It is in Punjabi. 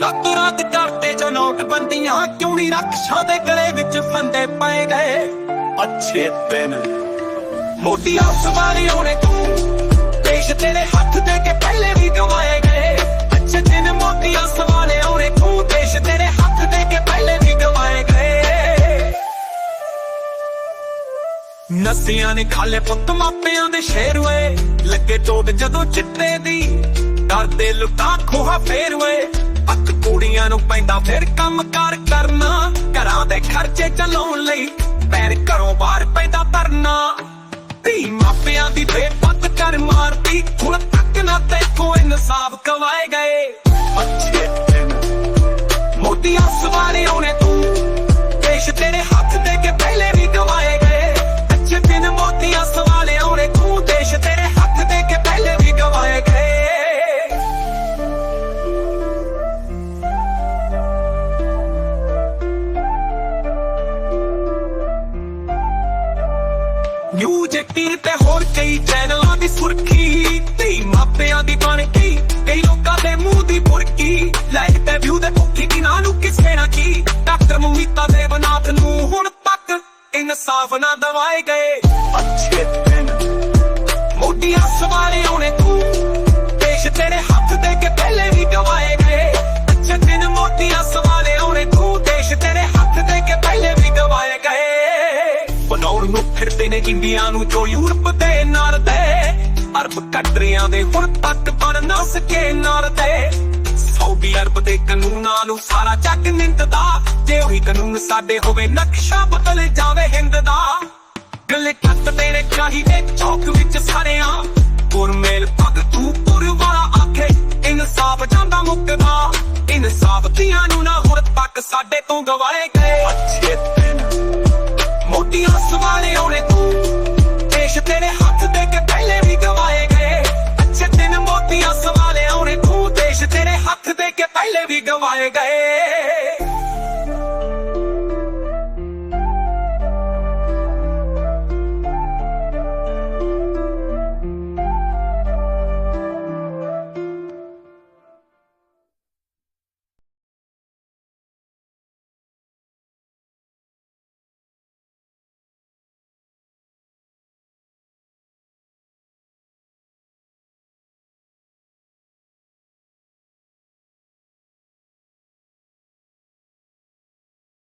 ਰਾਤ ਰਾਤ ਡਰਦੇ ਜੋ ਨੋਟ ਬੰਦੀਆਂ। ਕਿਉਂ ਨਹੀਂ ਰੱਖਸ਼ਾਂ ਦੇ ਗਲੇ ਵਿੱਚ ਫੰਦੇ ਪਏ ਗਏ? ਅੱਛੇ ਦਿਨ। ਮੋਟੀਆਂ ਸਵਾਰੀਆਂ ਨੇ ਤੂੰ ਦੇਸ਼ ਤੇਰੇ ਹੱਥ ਦੇ ਕੇ ਪਹਿਲੇ ਵੀ ਗਵਾਏ ਗਏ। ਅੱਛੇ ਦਿਨ ਮੋਟੀਆਂ ਸਵਾਰੀਆਂ ਨੇ ਤੂੰ ਦੇਸ਼ ਤੇਰੇ ਹੱਥ ਦੇ ਕੇ ਪਹਿਲੇ ਵੀ ਗਵਾਏ ਗਏ। ਨਸੀਆਂ ਨੇ ਖਾਲੇ ਪੁੱਤ ਮਾਪਿਆਂ ਦੇ ਸ਼ੇਰ ਹੋਏ। ਲੱਗੇ ਟੋਟ ਜਦੋਂ ਚਿੱਟੇ ਦੀ। ਡਰਦੇ ਲੁੱਟਾਂ ਖੋਹਾ ਫੇਰ ਹੋਏ। ਕੁੜੀਆਂ ਨੂੰ ਪੈਂਦਾ ਫਿਰ ਕੰਮ ਕਾਰ ਕਰਨਾ। ਘਰਾਂ ਦੇ ਖਰਚੇ ਚਲਾਉਣ ਲਈ ਪੈਰ ਘਰੋਂ ਬਾਹਰ ਪੈਂਦਾ ਤਰਨਾ ਧੀ ਮਾਪਿਆਂ ਦੀ ਬੇਪਤ ਕਰ ਮਾਰਦੀ ਹੁਣ ਤੱਕ ਨਾ ਤੇ ਕੋਈ ਇਨਸਾਫ ਕਵਾਏ ਗਏ। ਨਿਊਜ਼ 18 ਤੇ ਹੋਰ ਕਈ ਚੈਨਲਾਂ ਦੀ ਸੁਰਖੀ ਤੇ ਮਾਪਿਆਂ ਦੀ ਬਣ ਗਈ ਕਈ ਲੋਕਾਂ ਦੇ ਮੂੰਹ ਦੀ ਬੁਰਕੀ ਲਾਈਕ ਤੇ ਵਿਊ ਦੇ ਭੁੱਖੀ ਕਿਨਾਂ ਨੂੰ ਕਿਸੇ ਨਾ ਕੀ ਡਾਕਟਰ ਮਮੀਤਾ ਦੇ ਬਨਾਥ ਨੂੰ ਹੁਣ ਤੱਕ ਇਨਸਾਫ ਨਾ ਦਵਾਏ ਗਏ। ਅੱਛੇ ਦਿਨ। ਮੋਟੀਆਂ ਸਵਾਰੀਆਂ ਨੇ ਇੰਡੀਆ ਨੂੰ ਜੋ ਯੂਰਪ ਦੇ ਨਾਲ ਦੇ, ਅਰਬ ਕੰਟਰੀਆਂ ਦੇ ਹੁਣ ਤੱਕ ਬਣ ਨਾ ਸਕੇ ਨਾਲ ਦੇ। ਸਾਊਦੀ ਅਰਬ ਦੇ ਕਾਨੂੰਨਾਂ ਨੂੰ ਸਾਰਾ ਜੱਗ ਨਿੰਦਦਾ, ਜੇ ਉਹੀ ਕਾਨੂੰਨ ਸਾਡੇ ਹੋਵੇ, ਨਕਸ਼ਾ ਬਦਲ ਜਾਵੇ ਹਿੰਦ ਦਾ। ਗੱਲੇ ਕੱਟ ਦੇਣੇ ਚਾਹੀਦੇ ਚੌਕ ਵਿੱਚ ਸਾਰਿਆਂ। ਗੁਰਮੇਲ ਪੱਗ ਤੂੰ ਪੁਰ ਵਾਲਾ ਆਖੇ, ਇਨਸਾਫ ਜਾਂਦਾ ਮੁੱਕਦਾ। ਇਨਸਾਫ ਦੀਆਂ ਨੂੰ ਨਾ ਹੁਣ ਤੱਕ ਸਾਡੇ ਤੋਂ ਗਵਾਏ ਗਏ। ਅੱਛੇ